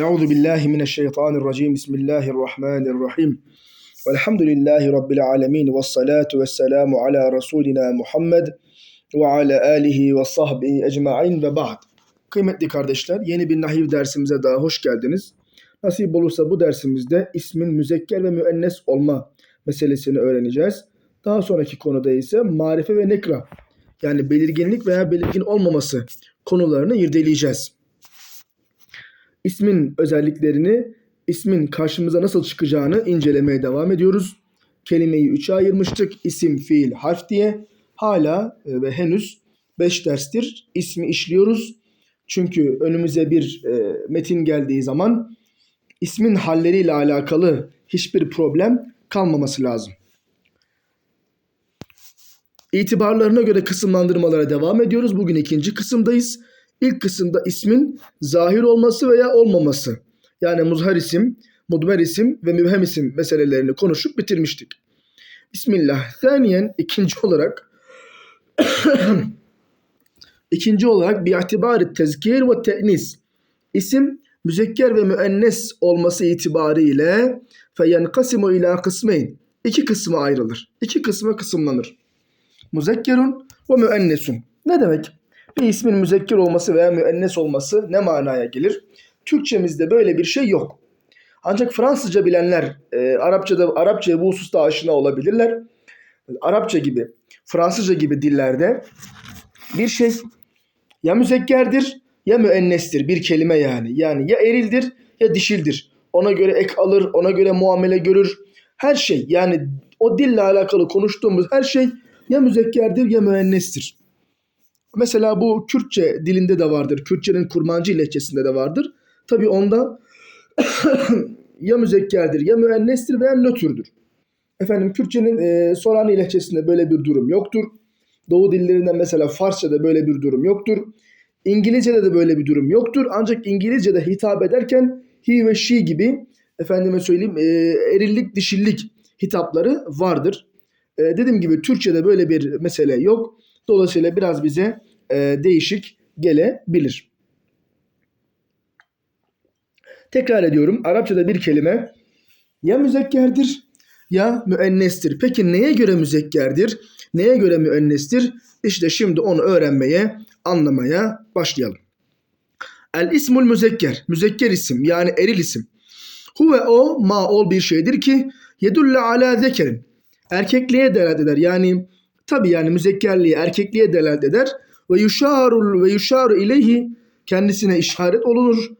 Euzu billahi mineşşeytanirracim. Bismillahirrahmanirrahim. Velhamdülillahi rabbil alamin ve salatu vesselamu ala rasulina Muhammed ve ala alihi ve sahbihi ecmaîn ve ba'd. Kıymetli kardeşler, yeni bir nahiv dersimize daha hoş geldiniz. Nasip olursa bu dersimizde ismin müzekker ve müennes olma meselesini öğreneceğiz. Daha sonraki konuda ise marife ve nekra yani belirginlik veya belirgin olmaması konularını irdeleyeceğiz. İsmin özelliklerini, ismin karşımıza nasıl çıkacağını incelemeye devam ediyoruz. Kelimeyi üçe ayırmıştık. İsim, fiil, harf diye. Hala e, ve henüz 5 derstir ismi işliyoruz. Çünkü önümüze bir e, metin geldiği zaman ismin halleriyle alakalı hiçbir problem kalmaması lazım. İtibarlarına göre kısımlandırmalara devam ediyoruz. Bugün ikinci kısımdayız. İlk kısımda ismin zahir olması veya olmaması. Yani muzhar isim, mudmer isim ve mübhem isim meselelerini konuşup bitirmiştik. Bismillah. Thaniyen ikinci olarak ikinci olarak bir itibarı tezkir ve te'nis. İsim müzekker ve müennes olması itibariyle feyenkasimu ila kısmeyn. İki kısma ayrılır. İki kısma kısımlanır. Muzekkerun ve müennesun. Ne demek? Bir ismin müzekker olması veya müennes olması ne manaya gelir? Türkçemizde böyle bir şey yok. Ancak Fransızca bilenler e, Arapçada Arapçaya bu hususta aşina olabilirler. Arapça gibi, Fransızca gibi dillerde bir şey ya müzekkerdir ya müennestir bir kelime yani. Yani ya erildir ya dişildir. Ona göre ek alır, ona göre muamele görür. Her şey yani o dille alakalı konuştuğumuz her şey ya müzekkerdir ya müennestir. Mesela bu Kürtçe dilinde de vardır. Kürtçenin kurmancı lehçesinde de vardır. Tabi onda ya müzekkerdir ya müennestir veya nötrdür. Efendim Kürtçenin e, Sorani lehçesinde böyle bir durum yoktur. Doğu dillerinden mesela Farsça'da böyle bir durum yoktur. İngilizce'de de böyle bir durum yoktur. Ancak İngilizce'de hitap ederken he ve she gibi efendime söyleyeyim e, erillik dişillik hitapları vardır. E, dediğim gibi Türkçe'de böyle bir mesele yok. Dolayısıyla biraz bize e, değişik gelebilir. Tekrar ediyorum. Arapçada bir kelime ya müzekkerdir ya müennestir. Peki neye göre müzekkerdir? Neye göre müennestir? İşte şimdi onu öğrenmeye, anlamaya başlayalım. El ismul müzekker. Müzekker isim yani eril isim. Huve o ma ol bir şeydir ki yedulle ala zekerin. Erkekliğe delalet eder. Yani tabi yani müzekkerliğe, erkekliğe delalet eder. Ve yuşarul ve yuşaru ileyhi kendisine işaret olunur.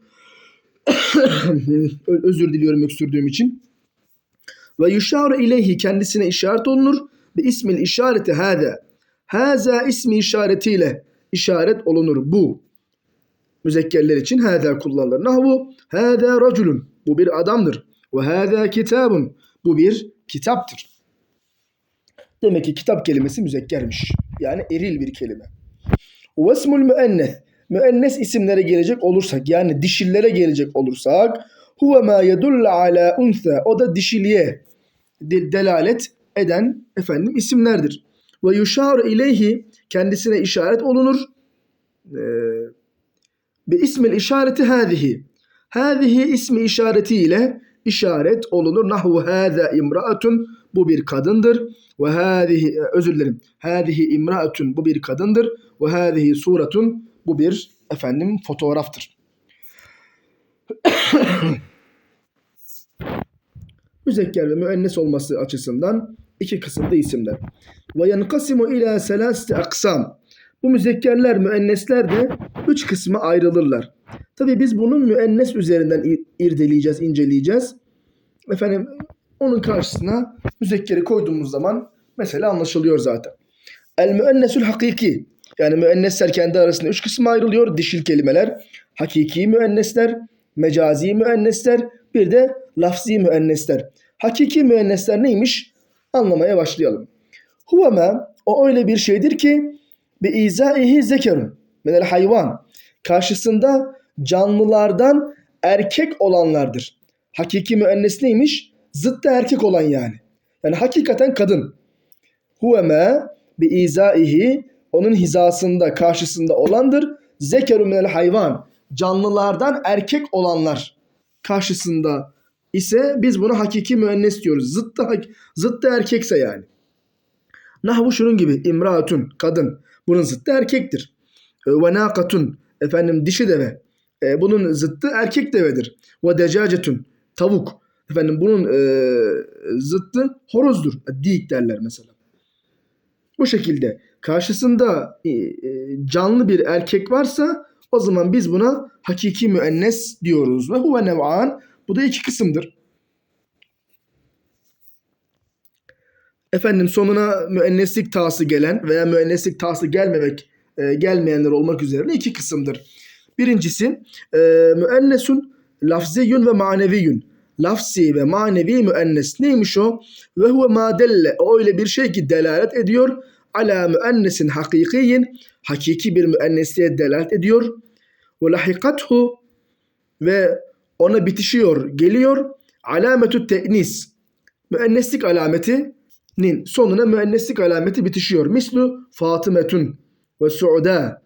Özür diliyorum öksürdüğüm için. Ve yuşaru ileyhi kendisine işaret olunur. Ve ismil işareti hâde. Haza ismi işaretiyle işaret olunur bu. Müzekkerler için hâdâ kullanılır. Nahvu hâdâ raculun. Bu bir adamdır. Ve hâdâ kitabun. Bu bir kitaptır. Demek ki kitap kelimesi müzekkermiş. Yani eril bir kelime. Vesmul müennes. Müennes isimlere gelecek olursak yani dişillere gelecek olursak huve ma yedulle ala unsa. O da dişiliğe delalet eden efendim isimlerdir. Ve yuşar ileyhi kendisine işaret olunur. Bi ismil işareti hâzihi. Hâzihi ismi işaretiyle işaret olunur. Nahvu hâzâ imraatun. Bu bir kadındır. Ve hâzihi özür dilerim. Hâzihi imraatun. Bu bir kadındır. Ve hâzihi suratun. Bu bir efendim fotoğraftır. Müzekker ve müennes olması açısından iki kısımda isimler. Ve yankasimu ila selasti aksam. Bu müzekkerler, müennesler de üç kısma ayrılırlar. Tabi biz bunun müennes üzerinden irdeleyeceğiz, inceleyeceğiz. Efendim onun karşısına müzekkeri koyduğumuz zaman mesele anlaşılıyor zaten. El müennesül hakiki. Yani müennesler kendi arasında üç kısma ayrılıyor. Dişil kelimeler, hakiki müennesler, mecazi müennesler, bir de lafzi müennesler. Hakiki müennesler neymiş? Anlamaya başlayalım. Huveme o öyle bir şeydir ki bi izaihi zekerun minel hayvan. Karşısında canlılardan erkek olanlardır. Hakiki müennes neymiş? Zıttı erkek olan yani. Yani hakikaten kadın. Huveme bi izaihi onun hizasında, karşısında olandır. Zekeru minel hayvan. Canlılardan erkek olanlar. karşısında ise biz buna hakiki müennes diyoruz. Zıttı, zıttı erkekse yani. Nahvu şunun gibi imraatun kadın. Bunun zıttı erkektir. E, Ve nakatun efendim dişi deve. E, bunun zıttı erkek devedir. Ve decacetun tavuk. Efendim bunun e, zıttı horozdur. Dik derler mesela. Bu şekilde karşısında e, e, canlı bir erkek varsa o zaman biz buna hakiki müennes diyoruz. Ve huve nev'an bu da iki kısımdır. Efendim sonuna müenneslik tası gelen veya müenneslik tası gelmemek e, gelmeyenler olmak üzere iki kısımdır. Birincisi e, müennesun lafziyun ve maneviyun. Lafzi ve manevi müennes neymiş o? Ve huve ma delle o öyle bir şey ki delalet ediyor ala müennesin hakikiyin hakiki bir müennesliğe delalet ediyor. Ve lahikathu ve ona bitişiyor, geliyor. Alametü te'nis. Müenneslik alametinin sonuna müenneslik alameti bitişiyor. Mislu Fatımetun ve Suuda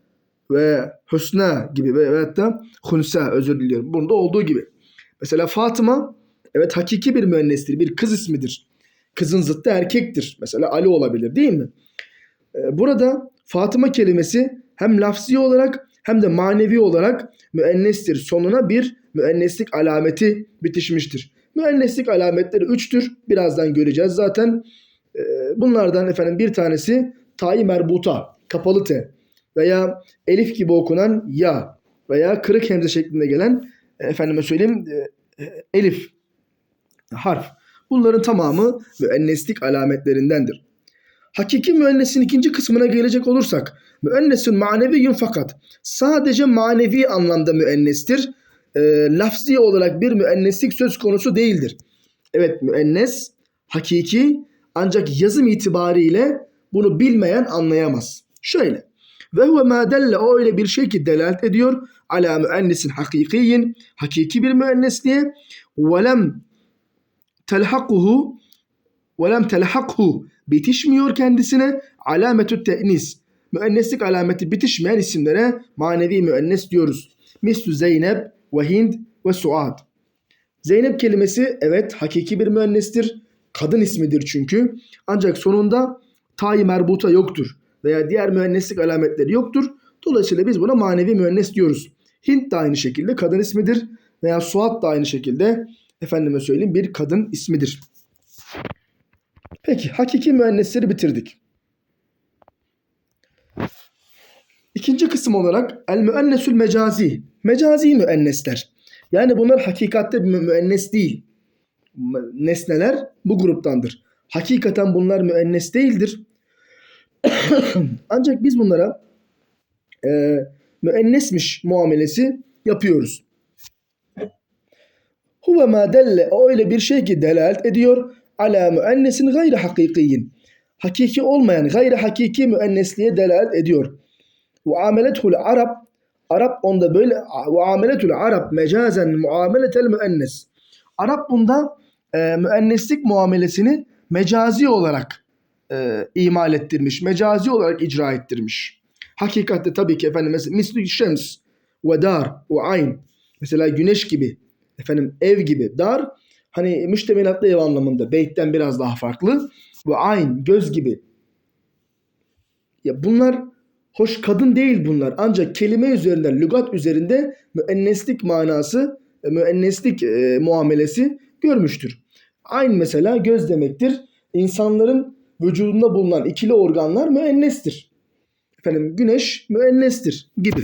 ve Hüsna gibi ve veyahut da Hunsa özür diliyorum. Bunda olduğu gibi. Mesela Fatıma evet hakiki bir müennestir. Bir kız ismidir. Kızın zıttı erkektir. Mesela Ali olabilir değil mi? Ee, Burada Fatıma kelimesi hem lafzi olarak hem de manevi olarak müennestir. Sonuna bir müenneslik alameti bitişmiştir. Müenneslik alametleri üçtür. Birazdan göreceğiz zaten. Ee, Bunlardan efendim bir tanesi tayi merbuta, kapalı t veya elif gibi okunan ya veya kırık hemze şeklinde gelen e, efendime söyleyeyim e, e, elif harf. Bunların tamamı müenneslik alametlerindendir. Hakiki müennesin ikinci kısmına gelecek olursak müennesin maneviyyun fakat sadece manevi anlamda müennestir. E, lafzi olarak bir müenneslik söz konusu değildir. Evet müennes hakiki ancak yazım itibariyle bunu bilmeyen anlayamaz. Şöyle ve huve ma delle o öyle bir şey ki delalet ediyor ala müennesin hakikiyin hakiki bir müennesliğe ve lem telhakuhu ve lem telhakhu bitişmiyor kendisine alametü te'nis müenneslik alameti bitişmeyen isimlere manevi müennes diyoruz. Mislu Zeynep ve Hind ve Suad. Zeynep kelimesi evet hakiki bir müennestir. Kadın ismidir çünkü. Ancak sonunda tayi merbuta yoktur. Veya diğer müenneslik alametleri yoktur. Dolayısıyla biz buna manevi müennes diyoruz. Hint de aynı şekilde kadın ismidir. Veya Suat da aynı şekilde efendime söyleyeyim bir kadın ismidir. Peki hakiki müennesleri bitirdik. İkinci kısım olarak el müennesül mecazi. Mecazi müennesler. Yani bunlar hakikatte bir mü- müennes değil. Nesneler bu gruptandır. Hakikaten bunlar müennes değildir. Ancak biz bunlara e, müennesmiş muamelesi yapıyoruz. Huve ma delle o öyle bir şey ki delalet ediyor ala müennesin gayri hakikiyin. Hakiki olmayan gayri hakiki müennesliğe delalet ediyor. Ve amelethul Arab Arap onda böyle ve ameletul Arab mecazen muameletel müennes. Arap bunda e, müenneslik muamelesini mecazi olarak e, imal ettirmiş. Mecazi olarak icra ettirmiş. Hakikatte tabii ki efendim mesela misli şems ve dar ve ayn. Mesela güneş gibi efendim ev gibi dar hani müştemilatlı ev anlamında beytten biraz daha farklı ve ayn göz gibi. Ya bunlar hoş kadın değil bunlar. Ancak kelime üzerinden, lügat üzerinde müenneslik manası, e, müenneslik e, muamelesi görmüştür. Ayn mesela göz demektir. İnsanların vücudunda bulunan ikili organlar müennestir. Efendim güneş müennestir gibi.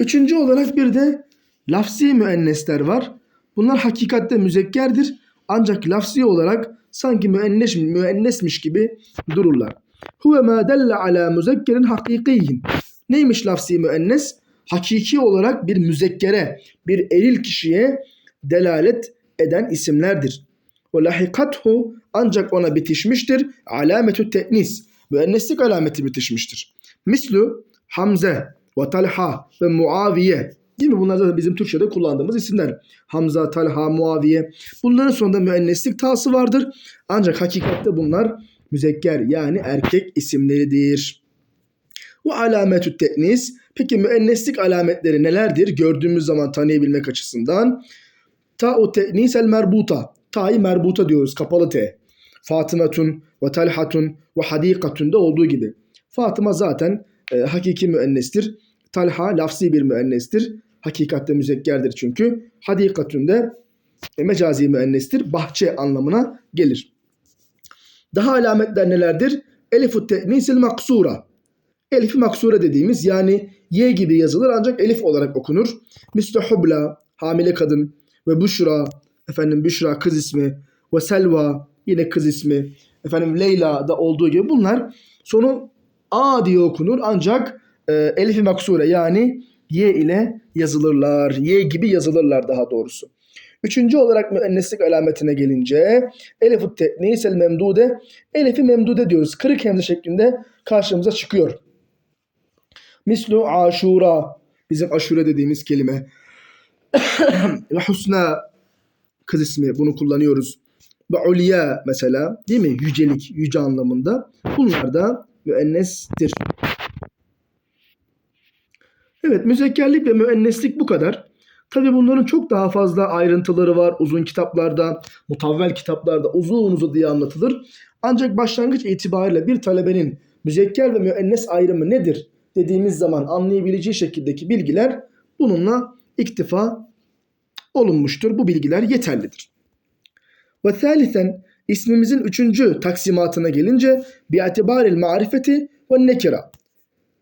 Üçüncü olarak bir de lafzi müennesler var. Bunlar hakikatte müzekkerdir. Ancak lafzi olarak sanki müennes, müennesmiş gibi dururlar. Huve ma delle ala müzekkerin hakikiyin. Neymiş lafzi müennes? Hakiki olarak bir müzekkere, bir eril kişiye delalet eden isimlerdir. Ve lahikathu ancak ona bitişmiştir. Alametü te'nis. Müenneslik alameti bitişmiştir. Mislu Hamze ve Talha ve Muaviye. Mi? Bunlar da bizim Türkçe'de kullandığımız isimler. Hamza, Talha, Muaviye. Bunların sonunda müenneslik tası vardır. Ancak hakikatte bunlar müzekker yani erkek isimleridir. Ve alametü te'nis Peki müenneslik alametleri nelerdir? Gördüğümüz zaman tanıyabilmek açısından. Ta'u te'nisel merbuta. Ta'yı merbuta diyoruz. Kapalı T. Fatımatun ve talhatun ve hadikatun da olduğu gibi. Fatıma zaten e, hakiki müennestir. Talha lafzi bir müennestir. Hakikatte müzekkerdir çünkü. Hadikatun da e, mecazi müennestir. Bahçe anlamına gelir. Daha alametler nelerdir? Elifut te'nisil maksura. Elif maksura dediğimiz yani Y gibi yazılır ancak elif olarak okunur. Misli hubla, hamile kadın ve büşra, efendim büşra kız ismi ve selva yine kız ismi. Efendim Leyla da olduğu gibi bunlar sonu A diye okunur ancak e, elif maksure yani Y ile yazılırlar. Y gibi yazılırlar daha doğrusu. Üçüncü olarak müenneslik alametine gelince elifut te'nis el memdude elifi memdude diyoruz. Kırık hemze şeklinde karşımıza çıkıyor. Mislu aşura bizim aşure dediğimiz kelime. Ve husna kız ismi bunu kullanıyoruz. Ve ulya mesela değil mi? Yücelik, yüce anlamında. Bunlar da müennestir. Evet müzekkerlik ve müenneslik bu kadar. Tabi bunların çok daha fazla ayrıntıları var. Uzun kitaplarda, mutavvel kitaplarda uzun uzun diye anlatılır. Ancak başlangıç itibariyle bir talebenin müzekker ve müennes ayrımı nedir dediğimiz zaman anlayabileceği şekildeki bilgiler bununla iktifa olunmuştur. Bu bilgiler yeterlidir. Ve thalithen ismimizin üçüncü taksimatına gelince bi'atibaril marifeti ve nekira.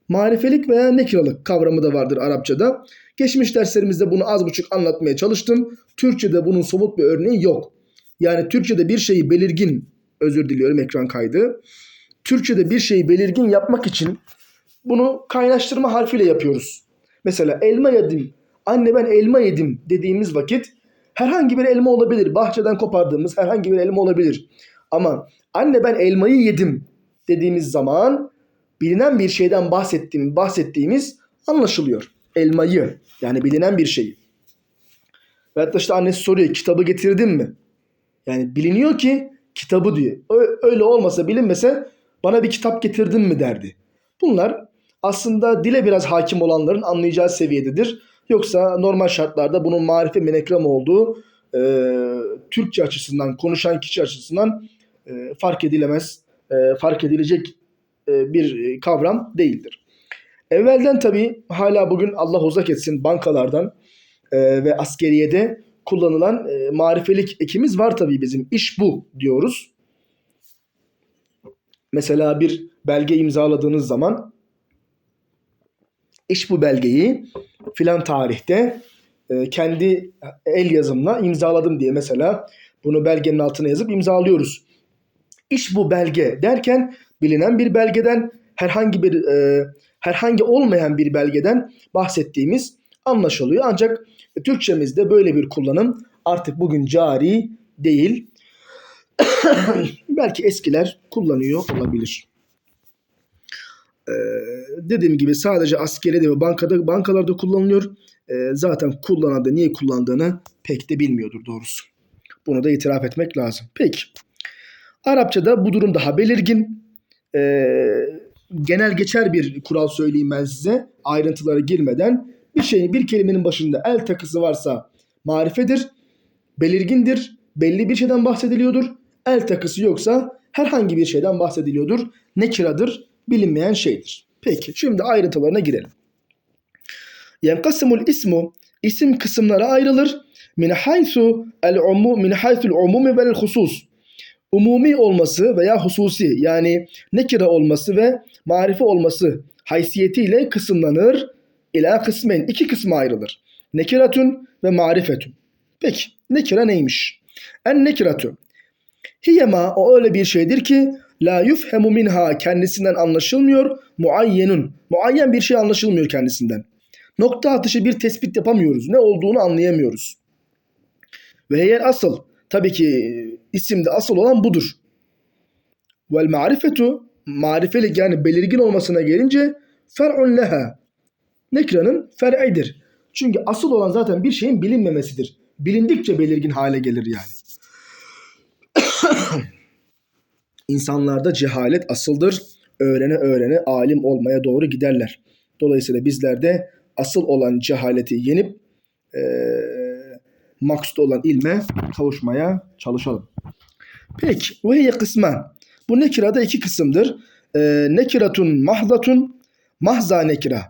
Marifelik veya nekiralık kavramı da vardır Arapçada. Geçmiş derslerimizde bunu az buçuk anlatmaya çalıştım. Türkçe'de bunun somut bir örneği yok. Yani Türkçe'de bir şeyi belirgin, özür diliyorum ekran kaydı. Türkçe'de bir şeyi belirgin yapmak için bunu kaynaştırma harfiyle yapıyoruz. Mesela elma yedim, anne ben elma yedim dediğimiz vakit herhangi bir elma olabilir. Bahçeden kopardığımız herhangi bir elma olabilir. Ama anne ben elmayı yedim dediğimiz zaman bilinen bir şeyden bahsettiğim, bahsettiğimiz anlaşılıyor. Elmayı yani bilinen bir şeyi. Ve hatta işte annesi soruyor kitabı getirdin mi? Yani biliniyor ki kitabı diyor. Öyle olmasa bilinmese bana bir kitap getirdin mi derdi. Bunlar aslında dile biraz hakim olanların anlayacağı seviyededir. Yoksa normal şartlarda bunun marife menekram olduğu e, Türkçe açısından, konuşan kişi açısından e, fark edilemez, e, fark edilecek e, bir kavram değildir. Evvelden tabii hala bugün Allah uzak etsin bankalardan e, ve askeriyede kullanılan e, marifelik ekimiz var tabii bizim. İş bu diyoruz. Mesela bir belge imzaladığınız zaman iş bu belgeyi filan tarihte e, kendi el yazımla imzaladım diye mesela bunu belgenin altına yazıp imzalıyoruz. İş bu belge derken bilinen bir belgeden herhangi bir e, herhangi olmayan bir belgeden bahsettiğimiz anlaşılıyor. Ancak Türkçemizde böyle bir kullanım artık bugün cari değil. Belki eskiler kullanıyor olabilir. Ee, dediğim gibi sadece askeriyede ve bankada bankalarda kullanılıyor. Ee, zaten kullanan da niye kullandığını pek de bilmiyordur doğrusu. Bunu da itiraf etmek lazım. Peki. Arapçada bu durum daha belirgin. Ee, genel geçer bir kural söyleyeyim ben size. Ayrıntılara girmeden bir şeyin bir kelimenin başında el takısı varsa marifedir, belirgindir, belli bir şeyden bahsediliyordur. El takısı yoksa herhangi bir şeyden bahsediliyordur. Nekiradır, bilinmeyen şeydir. Peki şimdi ayrıntılarına girelim. Yenkasimul ismu isim kısımlara ayrılır. Min haythu el umum min haythu'l umumi vel husus. Umumi olması veya hususi yani nekira olması ve marife olması haysiyetiyle kısımlanır. İla kısmen iki kısma ayrılır. Nekiratun ve marifetun. Peki nekira neymiş? En nekiratu. Hiyema o öyle bir şeydir ki la yufhemu minha kendisinden anlaşılmıyor muayyenun. Muayyen bir şey anlaşılmıyor kendisinden. Nokta atışı bir tespit yapamıyoruz. Ne olduğunu anlayamıyoruz. Ve eğer asıl tabii ki isimde asıl olan budur. Vel marifetu marifelik yani belirgin olmasına gelince fer'un leha. Nekranın fer'idir. Çünkü asıl olan zaten bir şeyin bilinmemesidir. Bilindikçe belirgin hale gelir yani. İnsanlarda cehalet asıldır. Öğrene öğrene alim olmaya doğru giderler. Dolayısıyla bizler de asıl olan cehaleti yenip e, maksud olan ilme kavuşmaya çalışalım. Peki. Ve hiye kısmen. Bu nekirada iki kısımdır. E, nekiratun mahdatun mahza nekira.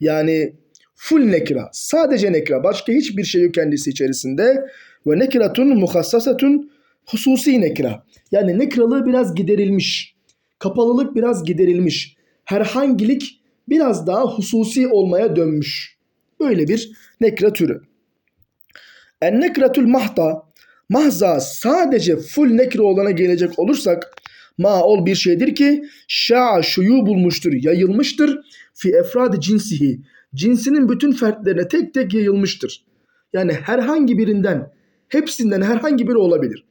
Yani full nekira. Sadece nekira. Başka hiçbir şey yok kendisi içerisinde. Ve nekiratun muhassasatun hususi nekira. Yani nekiralığı biraz giderilmiş. Kapalılık biraz giderilmiş. Herhangilik biraz daha hususi olmaya dönmüş. Böyle bir nekra türü. En nekratul mahta mahza sadece full nekre olana gelecek olursak ma ol bir şeydir ki şa şuyu bulmuştur, yayılmıştır fi efrad cinsihi. Cinsinin bütün fertlerine tek tek yayılmıştır. Yani herhangi birinden, hepsinden herhangi biri olabilir.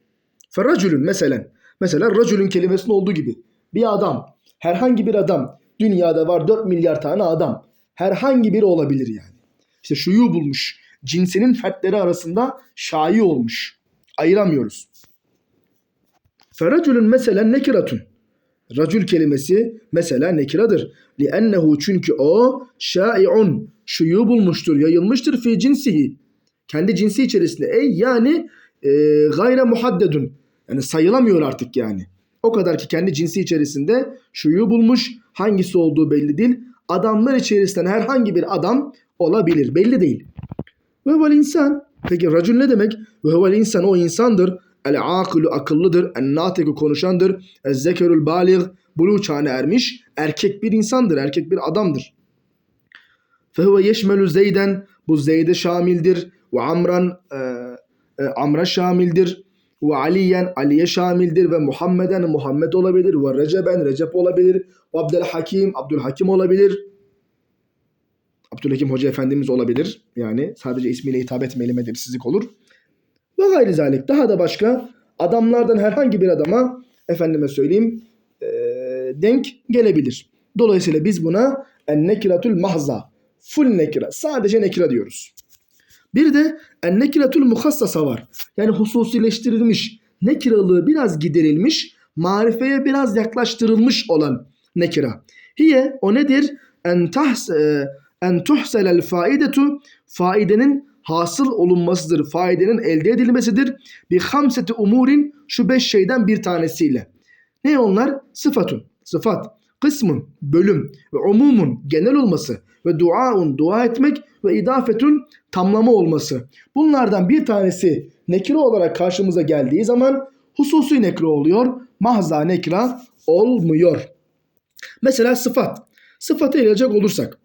Ferracülün mesela. Mesela racülün kelimesinin olduğu gibi. Bir adam, herhangi bir adam. Dünyada var 4 milyar tane adam. Herhangi biri olabilir yani. İşte şuyu bulmuş. Cinsinin fertleri arasında şai olmuş. Ayıramıyoruz. Ferracülün mesela nekiratun. Racül kelimesi mesela nekiradır. Liennehu çünkü o şai'un. Şuyu bulmuştur, yayılmıştır fi cinsihi. Kendi cinsi içerisinde. Ey yani e, gayre muhaddedun. Yani sayılamıyor artık yani. O kadar ki kendi cinsi içerisinde şuyu bulmuş. Hangisi olduğu belli değil. Adamlar içerisinden herhangi bir adam olabilir. Belli değil. Ve vel insan. Peki racül ne demek? Ve vel insan o insandır. El akilu akıllıdır. En natiku konuşandır. El zekerul balig buluğ çağına ermiş. Erkek bir insandır. Erkek bir adamdır. Fehuve yeşmelü zeyden. Bu zeyde şamildir. Ve amran e, e, amra şamildir. Ve aliyen aliye şamildir. Ve Muhammeden Muhammed olabilir. Ve receben recep olabilir. Ve abdülhakim abdülhakim olabilir. Abdülhakim Hoca Efendimiz olabilir. Yani sadece ismiyle hitap etmeyelim edepsizlik olur. Ve gayri zalik. Daha da başka adamlardan herhangi bir adama efendime söyleyeyim e, denk gelebilir. Dolayısıyla biz buna en nekiratul mahza. Full nekira. Sadece nekira diyoruz. Bir de en nekiratul muhassasa var. Yani hususileştirilmiş. Nekiralığı biraz giderilmiş. Marifeye biraz yaklaştırılmış olan nekira. Hiye o nedir? En tahs e, en tuhselel faidetu faidenin hasıl olunmasıdır. Faidenin elde edilmesidir. Bir hamseti umurin şu beş şeyden bir tanesiyle. Ne onlar? Sıfatun, sıfat, kısmın, bölüm ve umumun, genel olması ve duaun, dua etmek ve idafetun, tamlama olması. Bunlardan bir tanesi nekire olarak karşımıza geldiği zaman hususi nekre oluyor. Mahza nekra olmuyor. Mesela sıfat. Sıfatı ele olursak.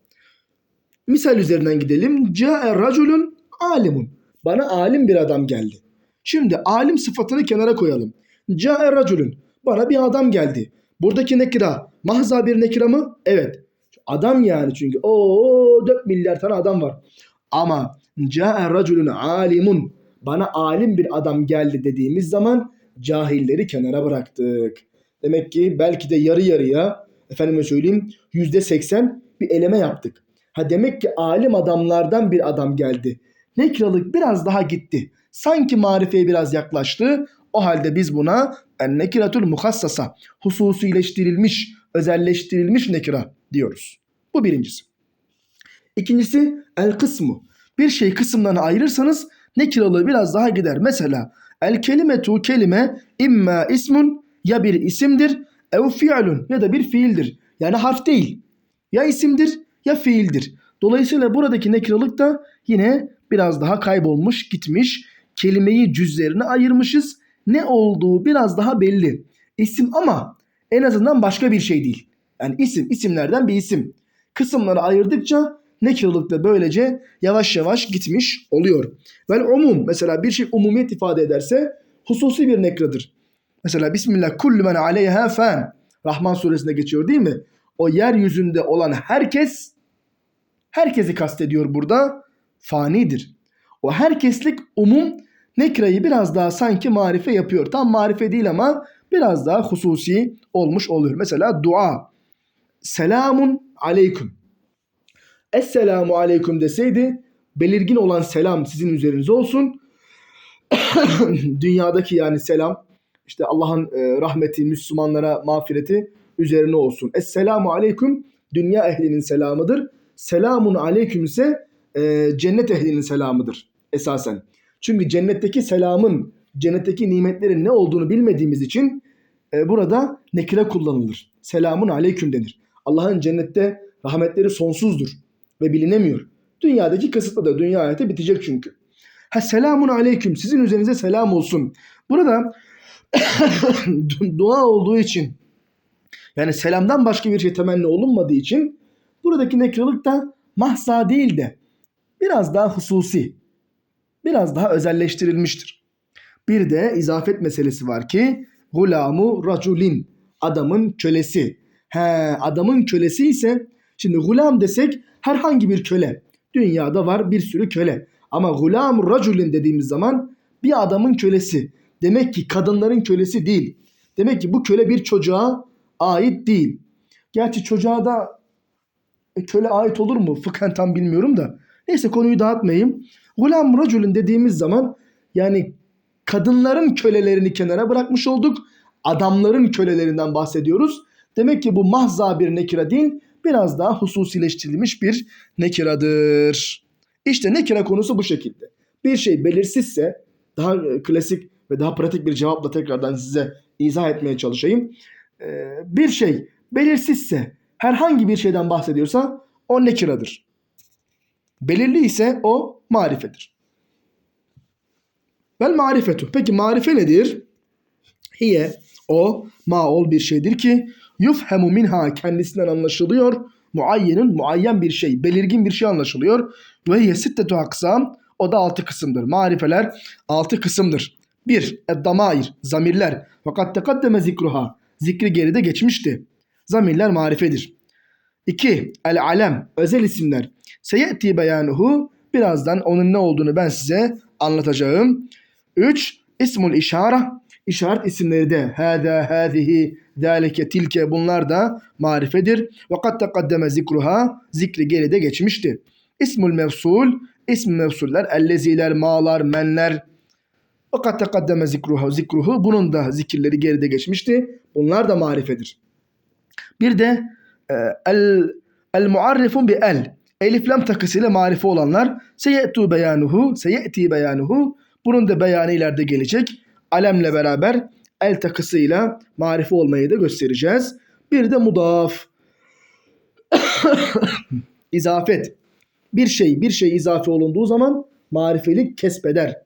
Misal üzerinden gidelim. Ca'e raculun alimun. Bana alim bir adam geldi. Şimdi alim sıfatını kenara koyalım. Ca'e raculun. Bana bir adam geldi. Buradaki nekira mahza bir nekira mı? Evet. Adam yani çünkü. o 4 milyar tane adam var. Ama ca'e raculun alimun. Bana alim bir adam geldi dediğimiz zaman cahilleri kenara bıraktık. Demek ki belki de yarı yarıya efendime söyleyeyim yüzde seksen bir eleme yaptık. Ha demek ki alim adamlardan bir adam geldi. Nekralık biraz daha gitti. Sanki marifeye biraz yaklaştı. O halde biz buna en nekiratul muhassasa hususileştirilmiş, özelleştirilmiş nekira diyoruz. Bu birincisi. İkincisi el kısmı. Bir şey kısımlarına ayırırsanız nekiralığı biraz daha gider. Mesela el kelimetu kelime imma ismun ya bir isimdir ev fiilun ya da bir fiildir. Yani harf değil. Ya isimdir ya fiildir. Dolayısıyla buradaki nekiralık da yine biraz daha kaybolmuş, gitmiş. Kelimeyi cüzlerine ayırmışız. Ne olduğu biraz daha belli. İsim ama en azından başka bir şey değil. Yani isim, isimlerden bir isim. Kısımları ayırdıkça nekiralık da böylece yavaş yavaş gitmiş oluyor. Vel umum mesela bir şey umumiyet ifade ederse hususi bir nekradır. Mesela Bismillah kullu men aleyha fan. Rahman suresinde geçiyor değil mi? O yeryüzünde olan herkes herkesi kastediyor burada fanidir. O herkeslik umum nekrayı biraz daha sanki marife yapıyor. Tam marife değil ama biraz daha hususi olmuş oluyor. Mesela dua. Selamun aleyküm. Esselamu aleyküm deseydi belirgin olan selam sizin üzerinize olsun. Dünyadaki yani selam işte Allah'ın e, rahmeti, Müslümanlara mağfireti üzerine olsun. Esselamu aleyküm dünya ehlinin selamıdır. Selamun aleyküm ise e, cennet ehlinin selamıdır esasen. Çünkü cennetteki selamın, cennetteki nimetlerin ne olduğunu bilmediğimiz için e, burada nekire kullanılır. Selamun aleyküm denir. Allah'ın cennette rahmetleri sonsuzdur ve bilinemiyor. Dünyadaki kısıtlıdır. Dünya hayatı bitecek çünkü. Ha selamun aleyküm. Sizin üzerinize selam olsun. Burada dua olduğu için yani selamdan başka bir şey temenni olunmadığı için buradaki nekralık da mahza değil de biraz daha hususi, biraz daha özelleştirilmiştir. Bir de izafet meselesi var ki gulamu raculin adamın kölesi. He, adamın kölesi ise şimdi gulam desek herhangi bir köle. Dünyada var bir sürü köle. Ama gulam raculin dediğimiz zaman bir adamın kölesi. Demek ki kadınların kölesi değil. Demek ki bu köle bir çocuğa ait değil. Gerçi çocuğa da e, köle ait olur mu? Fıkhen tam bilmiyorum da. Neyse konuyu dağıtmayayım. Gulam raculin dediğimiz zaman yani kadınların kölelerini kenara bırakmış olduk. Adamların kölelerinden bahsediyoruz. Demek ki bu mahza bir nekira değil, biraz daha hususileştirilmiş bir nekiradır. İşte nekira konusu bu şekilde. Bir şey belirsizse daha e, klasik ve daha pratik bir cevapla tekrardan size izah etmeye çalışayım. Ee, bir şey belirsizse herhangi bir şeyden bahsediyorsa o nekiradır. Belirli ise o marifedir. Vel marifetu. Peki marife nedir? Hiye o maol bir şeydir ki yufhemu minha kendisinden anlaşılıyor. Muayyenun muayyen bir şey, belirgin bir şey anlaşılıyor. Ve hiye sittetu aksam o da altı kısımdır. Marifeler altı kısımdır. Bir, eddamair, zamirler. Fakat tekaddeme zikruha. Zikri geride geçmişti. Zamirler marifedir. İki, el alem, özel isimler. Seyeti beyanuhu. Birazdan onun ne olduğunu ben size anlatacağım. Üç, ismul işara. İşaret isimleri de hâdâ, hâzihi, zâlike, tilke bunlar da marifedir. Fakat tekaddeme zikruha. Zikri geride geçmişti. İsmul mevsul, ism mevsuller, elleziler, ma'lar, menler, fakat tekaddeme zikruhu, zikruhu bunun da zikirleri geride geçmişti. Bunlar da marifedir. Bir de e, el el muarrifun bi el. Elif lam takısıyla marife olanlar seyetu beyanuhu, seyeti beyanuhu. Bunun da beyanı ileride gelecek. Alemle beraber el takısıyla marife olmayı da göstereceğiz. Bir de mudaf. İzafet. Bir şey bir şey izafe olunduğu zaman marifelik kesbeder.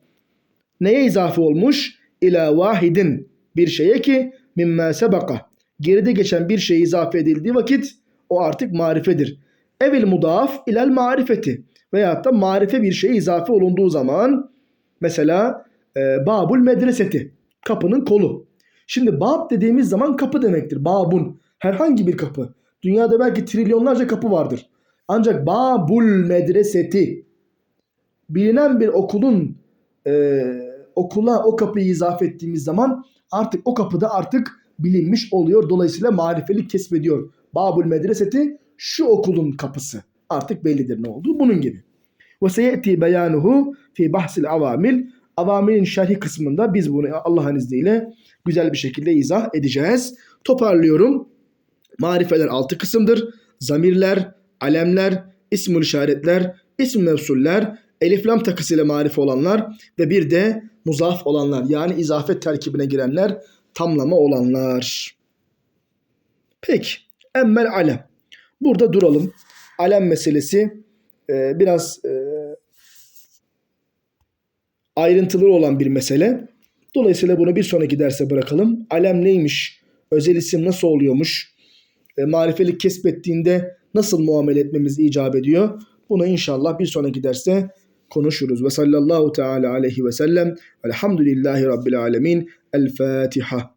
Neye izafe olmuş? İla vahidin bir şeye ki mimme sebaka. Geride geçen bir şey izafe edildiği vakit o artık marifedir. Evil mudaf ilel marifeti. Veyahut da marife bir şey izafe olunduğu zaman mesela e, babul medreseti. Kapının kolu. Şimdi bab dediğimiz zaman kapı demektir. Babun. Herhangi bir kapı. Dünyada belki trilyonlarca kapı vardır. Ancak babul medreseti bilinen bir okulun e, okula o kapıyı izafe ettiğimiz zaman artık o kapıda artık bilinmiş oluyor. Dolayısıyla marifelik kesbediyor. Babul medreseti şu okulun kapısı. Artık bellidir ne olduğu bunun gibi. Ve seyeti beyanuhu fi bahsil avamil. Avamilin şerhi kısmında biz bunu Allah'ın izniyle güzel bir şekilde izah edeceğiz. Toparlıyorum. Marifeler altı kısımdır. Zamirler, alemler, ismül işaretler, ism mevsuller, elif lam takısıyla marife olanlar ve bir de muzaf olanlar yani izafet terkibine girenler tamlama olanlar. Peki emmel alem. Burada duralım. Alem meselesi e, biraz e, ayrıntılı olan bir mesele. Dolayısıyla bunu bir sonraki derse bırakalım. Alem neymiş? Özel isim nasıl oluyormuş? E, marifelik kesbettiğinde nasıl muamele etmemiz icap ediyor? Bunu inşallah bir sonraki derste konuşuruz. Ve sallallahu teala aleyhi ve sellem. Elhamdülillahi Rabbil alemin. El Fatiha.